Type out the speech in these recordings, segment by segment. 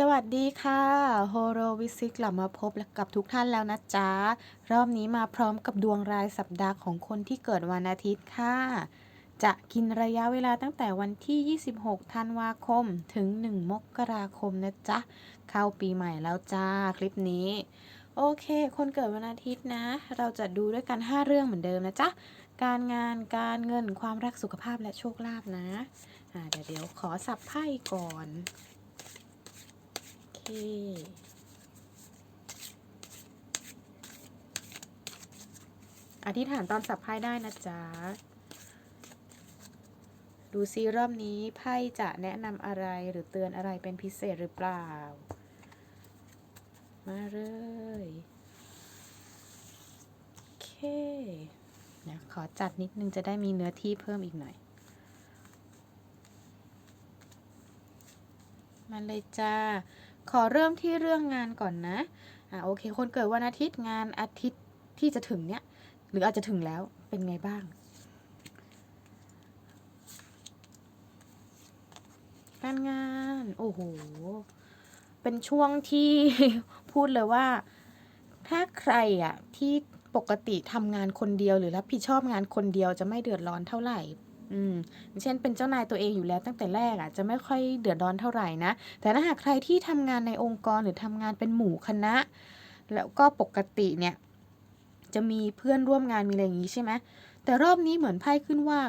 สวัสดีค่ะโฮโรวิซิกกลับมาพบกับทุกท่านแล้วนะจ๊ะ รอบนี้มาพร้อมกับดวงรายสัปดาห์ของคนที่เกิดวันอาทิตย์ค่ะ จะกินระยะเวลาตั้งแต่วันที่ 26 ธันวาคม ถึง 1 มกราคมนะจ๊ะ เข้าปีใหม่แล้วจ้าคลิปนี้ โอเค คนเกิดวันอาทิตย์นะ เราจะดูด้วยกัน 5 เรื่องเหมือนเดิมนะจ๊ะ การงานการเงินความรักสุขภาพและโชคลาภนะอ่าเดี๋ยวเดี๋ยวขอสับไพ่ก่อน โอเคอธิษฐานตอนสับไพ่ได้นะจ๊ะ ดูซิรอบนี้ไพ่จะแนะนำอะไรหรือเตือนอะไรเป็นพิเศษหรือเปล่า มาเลยโอเคเดี๋ยวขอจัดนิดนึงจะได้มีเนื้อที่เพิ่มอีกหน่อย มาเลยจ้า ขอเริ่มที่เรื่องงานก่อนนะอ่าโอเค คนเกิดวันอาทิตย์งานอาทิตย์ที่จะถึงเนี้ยหรืออาจจะถึงแล้วเป็นไงบ้าง การงานโอ้โหเป็นช่วงที่พูดเลยว่า ถ้าใครอะที่ปกติทำงานคนเดียวหรือรับผิดชอบงานคนเดียวจะไม่เดือดร้อนเท่าไหร่ อืมอย่างเช่นเป็นเจ้านายตัวเองอยู่แล้วตั้งแต่แรกอะจะไม่ค่อยเดือดร้อนเท่าไหร่นะ แต่ถ้าหากใครที่ทำงานในองค์กรหรือทำงานเป็นหมู่คณะ แล้วก็ปกติเนี่ย จะมีเพื่อนร่วมงานมีอะไรอย่างนี้ใช่ไหมแต่รอบนี้เหมือนไพ่ขึ้นว่า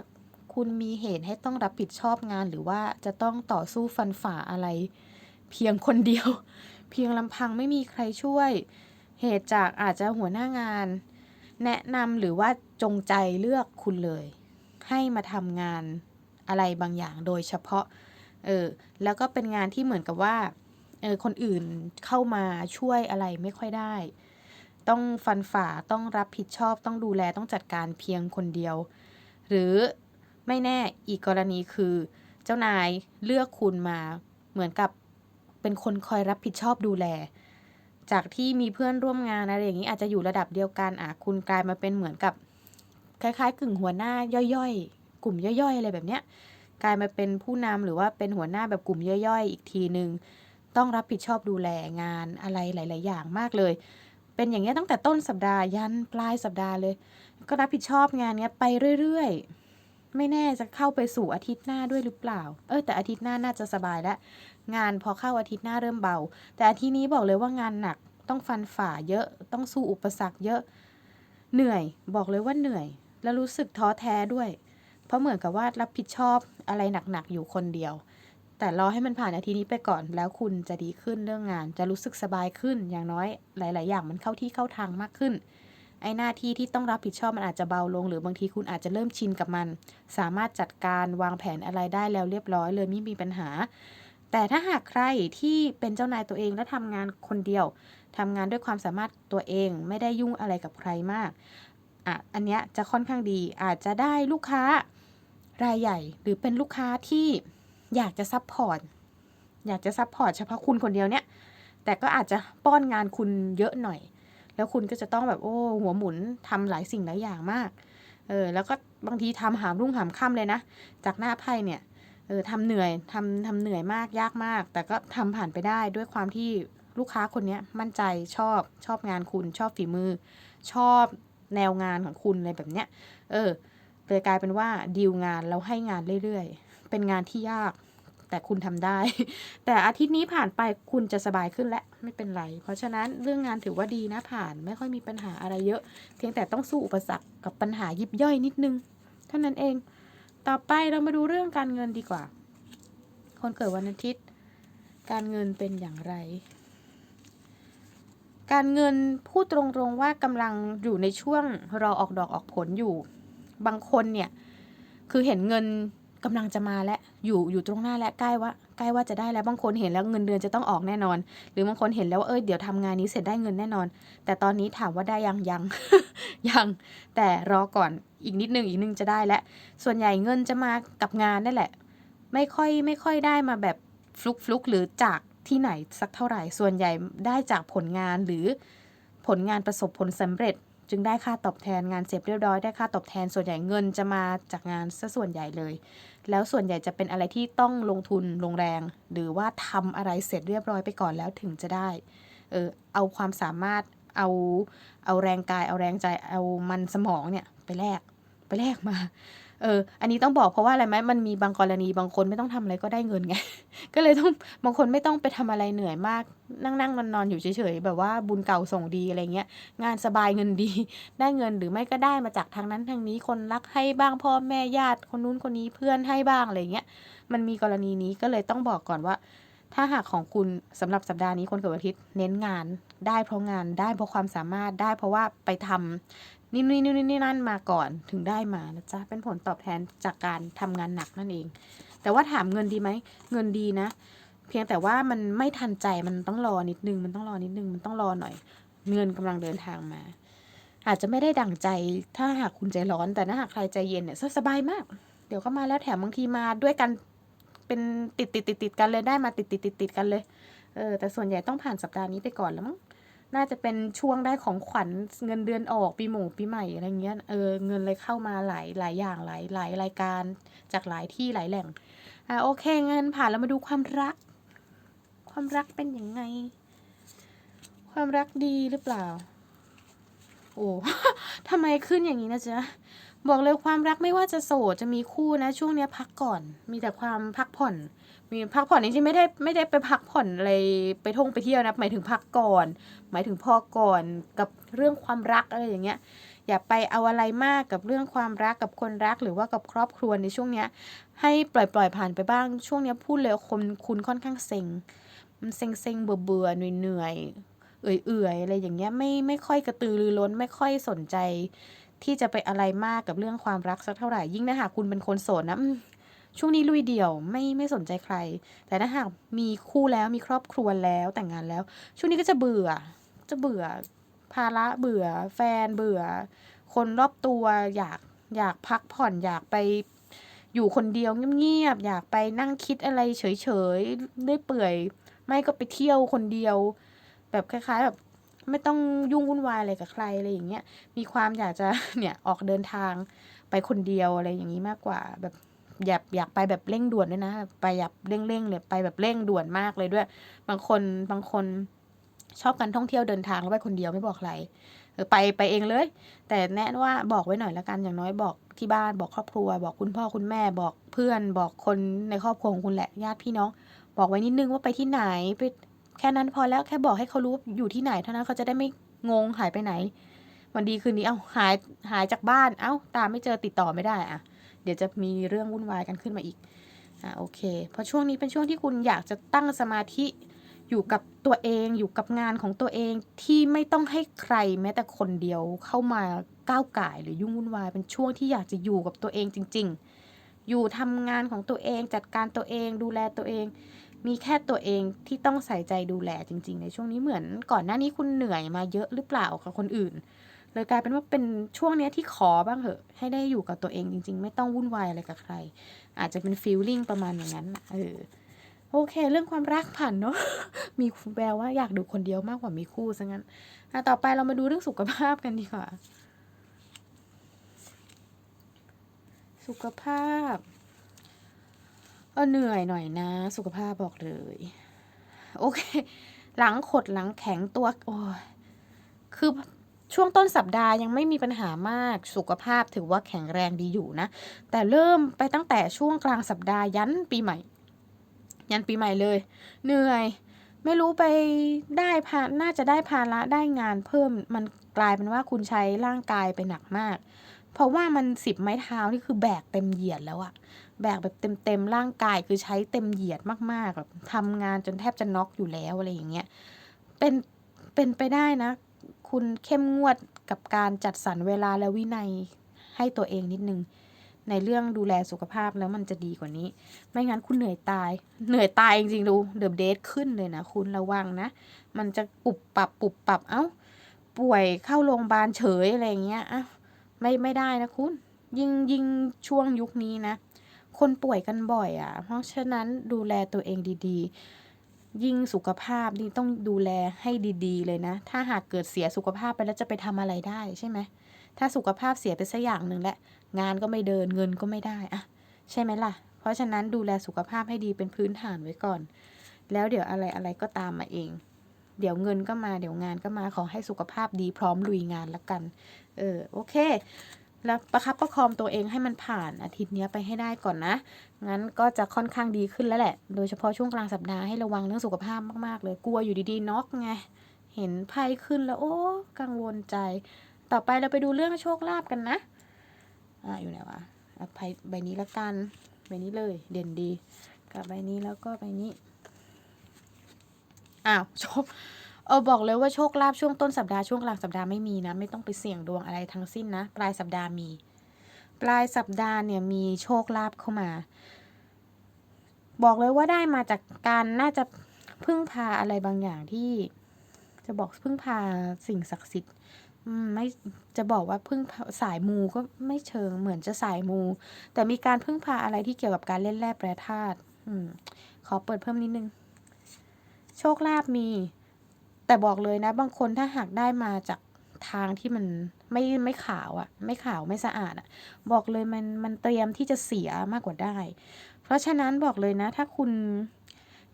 คุณมีเหตุให้ต้องรับผิดชอบงาน หรือว่าจะต้องต่อสู้ฟันฝ่าอะไร เพียงคนเดียว เพียงลำพังไม่มีใครช่วย เหตุจากอาจจะหัวหน้างาน แนะนำหรือว่าจงใจเลือกคุณเลย ให้มาทำงานอะไรบางอย่างโดยเฉพาะ เออ แล้วก็เป็นงานที่เหมือนกับว่า เออ คนอื่นเข้ามาช่วยอะไรไม่ค่อยได้ ต้องฟันฝ่า ต้องรับผิดชอบ ต้องดูแล ต้องจัดการเพียงคนเดียว หรือไม่แน่อีกกรณีคือ เจ้านายเลือกคุณมาเหมือนกับเป็นคนคอยรับผิดชอบดูแล จากที่มีเพื่อนร่วมงานอะไรอย่างนี้อาจจะอยู่ระดับเดียวกันอะคุณกลายมาเป็นเหมือนกับ คล้ายๆ กึ่งหัวหน้าย่อยๆ กลุ่มย่อยๆ อะไรแบบเนี้ยกลายมาเป็นผู้นำหรือว่าเป็นหัวหน้าแบบกลุ่มย่อยๆ อีกทีหนึ่งต้องรับผิดชอบดูแลงานอะไรหลาย ๆ อย่างมากเลย เป็นอย่างเงี้ยตั้งแต่ต้นสัปดาห์ยันปลายสัปดาห์เลย ก็รับผิดชอบงานเนี้ยไปเรื่อยๆ ไม่แน่จะเข้าไปสู่อาทิตย์หน้าด้วยหรือเปล่า เออแต่อาทิตย์หน้าน่าจะสบายแล้วงานพอเข้าอาทิตย์หน้าเริ่มเบา แต่อาทิตย์นี้บอกเลยว่างานหนักต้องฟันฝ่าเยอะต้องสู้อุปสรรคเยอะ เหนื่อยบอกเลยว่าเหนื่อย แล้วรู้สึกท้อแท้ด้วย เพราะเหมือนกับว่ารับผิดชอบอะไรหนักๆอยู่คนเดียว แต่รอให้มันผ่านอาทิตย์นี้ไปก่อน แล้วคุณจะดีขึ้นเรื่องงาน จะรู้สึกสบายขึ้น อย่างน้อยหลาย ๆ อย่างมันเข้าที่เข้าทางมากขึ้น ไอ้หน้าที่ที่ต้องรับผิดชอบมันอาจจะเบาลง หรือบางทีคุณอาจจะเริ่มชินกับมัน สามารถจัดการวางแผนอะไรได้แล้วเรียบร้อยเลยไม่มีปัญหา แต่ถ้าหากใครที่เป็นเจ้านายตัวเองและทำงานคนเดียวทำงานด้วยความสามารถตัวเองไม่ได้ยุ่งอะไรกับใครมาก อะอันเนี้ยจะค่อนข้างดีอาจจะได้ลูกค้ารายใหญ่ หรือเป็นลูกค้าที่อยากจะซัพพอร์ตอยากจะซัพพอร์ตเฉพาะคุณคนเดียวเนี่ยแต่ก็อาจจะป้อนงานคุณเยอะหน่อย แล้วคุณก็จะต้องแบบโอ้หัวหมุนทำหลายสิ่งหลายอย่างมากเออแล้วก็บางทีทำหามรุ่งหามค่ำเลยนะ จากหน้าไพ่เนี่ยเออทำเหนื่อยทำทำเหนื่อยมากยากมาก แต่ก็ทำผ่านไปได้ด้วยความที่ลูกค้าคนเนี้ยมั่นใจชอบชอบงานคุณชอบฝีมือ ชอบ แนวงานของคุณอะไรแบบเนี้ย เออเลยกลายเป็นว่าดีลงานแล้วให้งานเรื่อยๆ เป็นงานที่ยาก แต่คุณทำได้ แต่อาทิตย์นี้ผ่านไปคุณจะสบายขึ้นและไม่เป็นไร เพราะฉะนั้นเรื่องงานถือว่าดีนะผ่านไม่ค่อยมีปัญหาอะไรเยอะ เพียงแต่ต้องสู้อุปสรรคกับปัญหายิบย่อยนิดนึง เท่านั้นเอง ต่อไปเรามาดูเรื่องการเงินดีกว่า คนเกิดวันอาทิตย์ การเงินเป็นอย่างไร การเงินพูดตรงๆว่ากำลังอยู่ในช่วงรอออกดอกออกผลอยู่ บางคนเนี่ย คือเห็นเงินกำลังจะมาแล้วอยู่อยู่ตรงหน้าและใกล้ว่าใกล้ว่าจะได้แล้วบางคนเห็นแล้วเงินเดือนจะต้องออกแน่นอน หรือบางคนเห็นแล้วว่าเออเดี๋ยวทำงานนี้เสร็จได้เงินแน่นอน แต่ตอนนี้ถามว่าได้ยังยังยัง แต่รอก่อนอีกนิดนึงอีกนึงจะได้แล้วส่วนใหญ่เงินจะมากับงานนั่นแหละ ไม่ค่อยไม่ค่อยได้มาแบบฟลุกฟลุกหรือจาก ที่ไหนสักเท่าไหร่ ส่วนใหญ่ได้จากผลงานหรือผลงานประสบผลสำเร็จ จึงได้ค่าตอบแทนงานเสร็จเรียบร้อยได้ค่าตอบแทนส่วนใหญ่เงินจะมาจากงานซะส่วนใหญ่เลย แล้วส่วนใหญ่จะเป็นอะไรที่ต้องลงทุนลงแรง หรือว่าทำอะไรเสร็จเรียบร้อยไปก่อนแล้วถึงจะได้เออเอาความสามารถเอาเอาแรงกายเอาแรงใจเอามันสมองเนี่ยไปแลกไปแลกมา เออ อันนี้ต้องบอกเพราะว่าอะไรไหมมันมีบางกรณีบางคนไม่ต้องทำอะไรก็ได้เงินไง ก็เลยต้องบางคนไม่ต้องไปทำอะไรเหนื่อยมาก นั่งนั่งนอนนอนอยู่เฉยๆแบบว่าบุญเก่าส่งดีอะไรเงี้ย งานสบายเงินดี ได้เงินหรือไม่ก็ได้มาจากทางนั้นทางนี้คนรักให้บ้างพ่อแม่ญาติคนนู้นคนนี้เพื่อนให้บ้างอะไรเงี้ย มันมีกรณีนี้ก็เลยต้องบอกก่อนว่า ถ้าหากของคุณสำหรับสัปดาห์นี้คนเกิดวันอาทิตย์เน้นงานได้เพราะงานได้เพราะความสามารถได้เพราะว่าไปทำ นี่นี่นี่นี่นั่นมาก่อนถึงได้มานะจ๊ะเป็นผลตอบแทนจากการทำงานหนักนั่นเอง แต่ว่าถามเงินดีไหมเงินดีนะ เพียงแต่ว่ามันไม่ทันใจมันต้องรอนิดนึงมันต้องรอนิดนึงมันต้องรอหน่อย เงินกำลังเดินทางมา อาจจะไม่ได้ดั่งใจถ้าหากคุณใจร้อน แต่ถ้าหากใครใจเย็นเนี่ยสบายมาก เดี๋ยวก็มาแล้วแถมบางทีมาด้วยกันเป็นติดติดติดติดกันเลยได้มาติดติดติดติดกันเลยเออแต่ส่วนใหญ่ต้องผ่านสัปดาห์นี้ไปก่อนแล้วมั้ง น่าจะเป็นช่วงได้ของขวัญเงินเดือนออกปีหมูปีใหม่อะไรเงี้ยเออเงินเลยเข้ามาหลายหลายอย่างหลายหลายรายการจากหลายที่หลายแหล่งอ่าโอเคเงินผ่านแล้วมาดูความรัก ความรักเป็นยังไง ความรักดีหรือเปล่า โอ้ทำไมขึ้นอย่างนี้นะจ๊ะบอกเลยความรักไม่ว่าจะโสดจะมีคู่นะ ช่วงเนี้ยพักก่อน มีแต่ความพักผ่อน มีพักผ่อนจริงๆไม่ได้ไม่ได้ไปพักผ่อนอะไรไปท่องไปเที่ยวนะหมายถึงพักก่อน หมายถึงพอก่อนกับเรื่องความรักอะไรอย่างเงี้ยอย่าไปเอาอะไรมากกับเรื่องความรักกับคนรักหรือว่ากับครอบครัวในช่วงเนี้ย ให้ปล่อยปล่อยผ่านไปบ้างช่วงเนี้ยพูดเลยคนคุณค่อนข้างเซ็งมันเซ็งเซ็งเบื่อเบื่อเหนื่อยเหนื่อยเอื่อยเอื่อยอะไรอย่างเงี้ยไม่ไม่ค่อยกระตือรือร้นไม่ค่อยสนใจ ที่จะไปอะไรมากกับเรื่องความรักสักเท่าไหร่ยิ่งถ้าหากคุณเป็นคนโสดนะ ช่วงนี้ลุยเดี่ยวไม่ไม่สนใจใคร แต่ถ้าหากมีคู่แล้วมีครอบครัวแล้วแต่งงานแล้ว ช่วงนี้ก็จะเบื่อ จะเบื่อภาระเบื่อ แฟนเบื่อ คนรอบตัวอยากอยากพักผ่อนอยากไปอยู่คนเดียวเงียบๆอยากไปนั่งคิดอะไรเฉยๆเรื่อยเปื่อย ไม่ก็ไปเที่ยวคนเดียว แบบคล้าย ๆ แบบไม่ต้องยุ่งวุ่นวายอะไรกับใครอะไรอย่างเงี้ย มีความอยากจะเนี่ยออกเดินทางไปคนเดียวอะไรอย่างนี้มากกว่า แบบ อยากอยากไปแบบเร่งด่วนด้วยนะ ไปแบบเร่งๆเลยไปแบบเร่งด่วนมากเลยด้วย บางคนบางคนชอบการท่องเที่ยวเดินทางแล้วไปคนเดียวไม่บอกใครไปไปเองเลย แต่แนะว่าบอกไว้หน่อยละกันอย่างน้อยบอกที่บ้านบอกครอบครัว บอกคุณพ่อคุณแม่บอกเพื่อน บอกคนในครอบครัวของคุณแหละญาติพี่น้อง บอกไว้นิดนึงว่าไปที่ไหนไปแค่นั้นพอแล้วแค่บอกให้เขารู้อยู่ที่ไหนเท่านั้นเขาจะได้ไม่งงหายไปไหน วันดีคืนนี้เอ้าหายหายจากบ้านเอ้าตามไม่เจอติดต่อไม่ได้อะ ดี๋ยวจะมีเรื่องวุ่นวายกันขึ้นมาอีกอะโอเค เพราะช่วงนี้เป็นช่วงที่คุณอยากจะตั้งสมาธิอยู่กับตัวเองอยู่กับงานของตัวเองที่ไม่ต้องให้ใครแม้แต่คนเดียวเข้ามาก้าวก่ายหรือยุ่งวุ่นวายเป็นช่วงที่อยากจะอยู่กับตัวเองจริง ๆ อยู่ทำงานของตัวเองจัดการตัวเองดูแลตัวเอง มีแค่ตัวเองที่ต้องใส่ใจดูแลจริง ๆ ในช่วงนี้เหมือนก่อนหน้านี้คุณเหนื่อยมาเยอะหรือเปล่ากับคนอื่น เลยกลายเป็นว่าเป็นช่วงเนี้ยที่ขอบ้างเหอะ ให้ได้อยู่กับตัวเองจริง ๆ ไม่ต้องวุ่นวายอะไรกับใคร อาจจะเป็นฟีลลิ่งประมาณอย่างนั้นเออโอเค เรื่องความรักผ่านเนาะมีแววว่าอยากดูคนเดียวมากกว่ามีคู่ซะงั้นอต่อไปเรามาดูเรื่องสุขภาพกันดีกว่า สุขภาพเออเหนื่อยหน่อยนะ สุขภาพบอกเลย โอเค หลังขดหลังแข็งตัวโอ้ยคือ ช่วงต้นสัปดาห์ยังไม่มีปัญหามากสุขภาพถือว่าแข็งแรงดีอยู่นะ แต่เริ่มไปตั้งแต่ช่วงกลางสัปดาห์ยันปีใหม่ ยันปีใหม่เลย เหนื่อย ไม่รู้ไปได้พาน่าจะได้ภาระได้งานเพิ่มมันกลายเป็นว่าคุณใช้ร่างกายไปหนักมาก เพราะว่ามันสิบไม้เท้านี่คือแบกเต็มเหยียดแล้วอะแบกแบบเต็มๆร่างกายคือใช้เต็มเหยียดมากๆแบบทำงานจนแทบจะน็อกอยู่แล้วอะไรอย่างเงี้ยเป็นเป็นไปได้นะ คุณเข้มงวดกับการจัดสรรเวลาและวินัยให้ตัวเองนิดนึง ในเรื่องดูแลสุขภาพแล้วมันจะดีกว่านี้ ไม่งั้นคุณเหนื่อยตาย เหนื่อยตายจริงๆดูเดอะเดทขึ้นเลยนะคุณระวังนะ มันจะปุบปรับปุบปรับเอ้า ป่วยเข้าโรงพยาบาลเฉยอะไรเงี้ยอะไม่ไม่ได้นะคุณ ยิ่งยิ่งช่วงยุคนี้นะ คนป่วยกันบ่อยอะ เพราะฉะนั้นดูแลตัวเองดีๆ ยิ่งสุขภาพนี่ต้องดูแลให้ดี ๆ เลยนะ ถ้าหากเกิดเสียสุขภาพไปแล้วจะไปทำอะไรได้ใช่ไหม ถ้าสุขภาพเสียไปสักอย่างหนึ่งและ งานก็ไม่เดินเงินก็ไม่ได้อะใช่ไหมล่ะ เพราะราะฉะนั้นดูแลสุขภาพให้ดีเป็นพื้นฐานไว้ก่อน แล้วเดี๋ยวอะไรอะไรก็ตามมาเอง เดี๋ยวเงินก็มาเดี๋ยวงานก็มาขอให้สุขภาพดีพร้อมลุยงานละกัน เออโอเค แล้วประคับประคองตัวเองให้มันผ่านอาทิตย์นี้ไปให้ได้ก่อนนะ งั้นก็จะค่อนข้างดีขึ้นแล้วแหละ โดยเฉพาะช่วงกลางสัปดาห์ให้ระวังเรื่องสุขภาพมากๆเลย กลัวอยู่ดีๆน็อกไง เห็นไพ่ขึ้นแล้วโอ้กังวลใจ ต่อไปเราไปดูเรื่องโชคลาภกันนะ อ่าอยู่ไหนวะเอาไพ่ใบนี้ละกัน ใบนี้เลย เด่นดี กับใบนี้แล้วก็ใบนี้ อ้าวโชค เออบอกเลยว่าโชคลาภช่วงต้นสัปดาห์ช่วงกลางสัปดาห์ไม่มีนะ ไม่ต้องไปเสี่ยงดวงอะไรทั้งสิ้นนะ ปลายสัปดาห์มี ปลายสัปดาห์เนี่ยมีโชคลาภเข้ามา บอกเลยว่าได้มาจากการน่าจะพึ่งพาอะไรบางอย่างที่ จะบอกพึ่งพาสิ่งศักดิ์สิทธิ์ไม่จะบอกว่าพึ่งสายมูก็ไม่เชิงเหมือนจะสายมู แต่มีการพึ่งพาอะไรที่เกี่ยวกับการเล่นแร่แปรธาตุขอเปิดเพิ่มนิดนึง โชคลาภมี แต่บอกเลยนะ บางคนถ้าหากได้มาจากทางที่มันไม่ไม่ขาวอะ่ะ ไม่ขาวไม่สะอาดอะ่ะ บอกเลยมันมันเตรียมที่จะเสียมากกว่าได้ เพราะฉะนั้นบอกเลยนะ ถ้าคุณ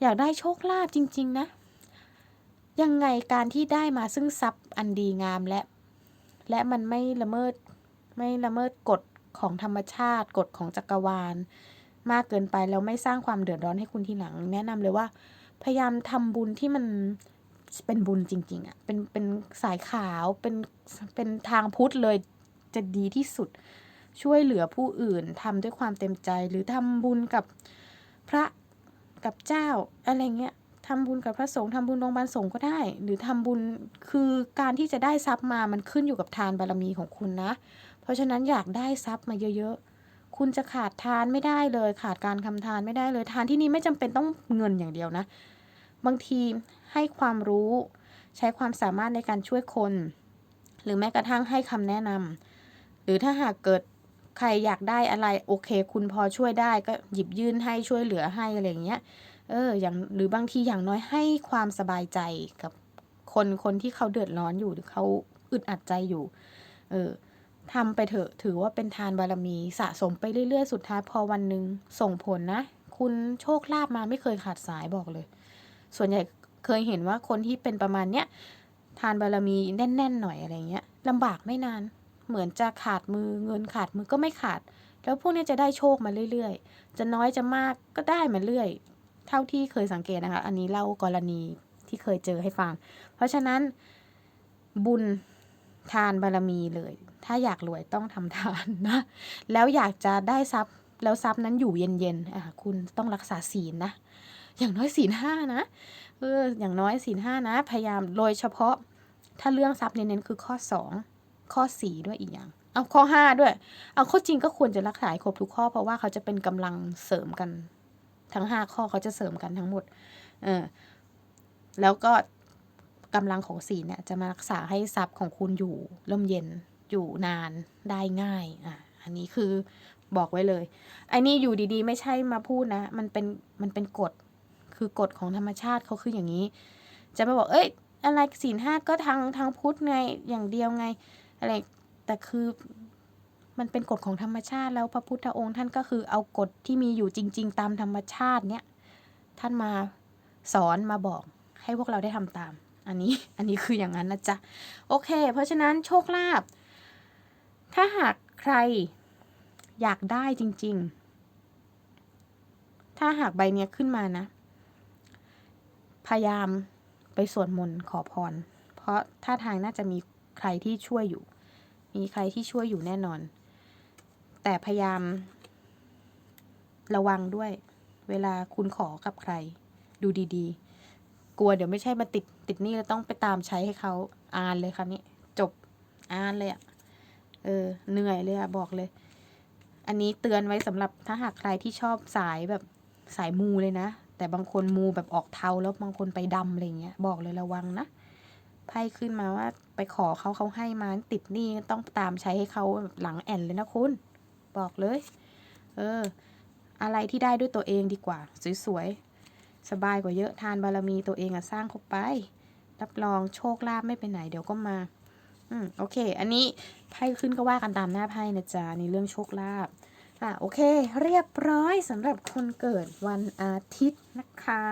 อยากได้โชคลาภจริง ๆ นะ ยังไงการที่ได้มาซึ่งทรัพย์อันดีงามและ และมันไม่ละเมิดไม่ละเมิดกฎของธรรมชาติกฎของจักรวาล มากเกินไปแล้วไม่สร้างความเดือดร้อนให้คุณทีหลัง แนะนำเลยว่า พยายามทำบุญที่มัน เป็นบุญจริง ๆอะ่ะเป็นเป็นสายขาวเป็นเป็นทางพุทธเลยจะดีที่สุด ช่วยเหลือผู้อื่นทำด้วยความเต็มใจหรือทำบุญกับพระกับเจ้าอะไรเงี้ยทำบุญกับพระสงฆ์ทำบุญโรงพยาบาลสงฆ์ก็ได้ หรือทำบุญคือการที่จะได้ทรัพย์มามันขึ้นอยู่กับทานบารมีของคุณนะ เพราะฉะนั้นอยากได้ทรัพย์มาเยอะๆ คุณจะขาดทานไม่ได้เลย ขาดการคำทานไม่ได้เลยทานที่นี่ไม่จำเป็นต้องเงินอย่างเดียวนะ บางทีให้ความรู้ ใช้ความสามารถในการช่วยคน หรือแม้กระทั่งให้คำแนะนำหรือถ้าหากเกิดใครอยากได้อะไรโอเค คุณพอช่วยได้ก็หยิบยื่นให้ช่วยเหลือให้อะไรอย่างเงี้ยเอออย่างหรือบางทีอย่างน้อยให้ความสบายใจกับคนคนที่เขาเดือดร้อนอยู่หรือเขาอึดอัดใจอยู่ เออทำไปเถอะถือว่าเป็นทานบารมีสะสมไปเรื่อยๆ สุดท้ายพอวันหนึ่งส่งผลนะ คุณโชคลาภมาไม่เคยขาดสายบอกเลย ส่วนใหญ่เคยเห็นว่าคนที่เป็นประมาณเนี้ยทานบารมีแน่น ๆ หน่อยอะไรเงี้ยลำบากไม่นาน เหมือนจะขาดมือเงินขาดมือก็ไม่ขาด แล้วพวกเนี้ยจะได้โชคมาเรื่อย ๆ จะน้อยจะมากก็ได้มาเรื่อย เท่าที่เคยสังเกตนะคะ อันนี้เล่ากรณีที่เคยเจอให้ฟัง เพราะฉะนั้นบุญทานบารมีเลย ถ้าอยากรวยต้องทำทานนะ แล้วอยากจะได้ทรัพย์แล้วทรัพย์นั้นอยู่เย็นๆอะคุณต้องรักษาศีลนะ อย่างน้อยศีลห้านะเอออย่างน้อยศีลห้านะ พยายามโดยเฉพาะถ้าเรื่องทรัพย์เน้นๆคือข้อสองข้อสี่ด้วยอีกอย่าง เอาข้อห้าด้วย เอาข้อจริงก็ควรจะรักษาครบทุกข้อ เพราะว่าเขาจะเป็นกำลังเสริมกัน ทั้งห้าข้อเขาจะเสริมกันทั้งหมด เออแล้วก็กำลังของศีลเนี่ยจะมารักษาให้ทรัพย์ของคุณอยู่ร่มเย็นอยู่นานได้ง่ายอะอันนี้คือบอกไว้เลยไอ้นี่อยู่ดีๆ ไม่ใช่มาพูดนะ มันเป็นมันเป็นกฎ คือกฎของธรรมชาติเขาคืออย่างนี้ จะมาบอกเอ้ย อะไรศีลห้าก็ทางทางพุทธไงอย่างเดียวไงอะไรแต่คือมันเป็นกฎของธรรมชาติแล้วพระพุทธองค์ท่านก็คือเอากฎที่มีอยู่จริง ๆ ตามธรรมชาติเนี่ยท่านมาสอนมาบอกให้พวกเราได้ทำตาม อันนี้อันนี้คืออย่างนั้นนะจ๊ะโอเค เพราะฉะนั้นโชคลาภถ้าหากใครอยากได้จริง ๆ ถ้าหากใบเนี้ยขึ้นมานะ พยายามไปสวดมนต์ขอพร เพราะท่าทางน่าจะมีใครที่ช่วยอยู่ มีใครที่ช่วยอยู่แน่นอน แต่พยายามระวังด้วย เวลาคุณขอกับใคร ดูดีๆ กลัวเดี๋ยวไม่ใช่มาติดติดนี่แล้วต้องไปตามใช้ให้เขาอ่านเลยคราวนี้ จบอ่านเลยอะเออ เหนื่อยเลยอะบอกเลย อันนี้เตือนไว้สำหรับถ้าหากใครที่ชอบสายแบบสายมูเลยนะ แต่บางคนมูแบบออกเทาแล้วบางคนไปดำอะไรเงี้ยบอกเลยระวังนะไพ่ขึ้นมาว่าไปขอเขาเขาให้มาติดหนี้ต้องตามใช้ให้เขาหลังแอนเลยนะคุณ บอกเลย เออ อะไรที่ได้ด้วยตัวเองดีกว่า สวยๆ สบายกว่าเยอะทานบารมีตัวเองอะสร้างเข้าไป รับรองโชคลาภไม่ไปไหนเดี๋ยวก็มาอืมโอเค อันนี้ไพ่ขึ้นก็ว่ากันตามหน้าไพ่นะจ๊ะในเรื่องโชคลาภ อะโอเค เรียบร้อยสำหรับคนเกิดวันอาทิตย์นะคะ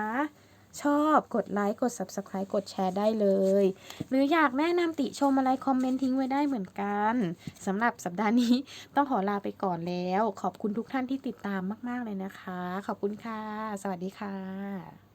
ชอบกดไลค์กด Subscribe กดแชร์ได้เลย หรืออยากแนะนำติชมอะไร คอมเมนต์ทิ้งไว้ได้เหมือนกันสำหรับสัปดาห์นี้ต้องขอลาไปก่อนแล้ว ขอบคุณทุกท่านที่ติดตามมาก ๆ เลยนะคะ ขอบคุณค่ะ สวัสดีค่ะ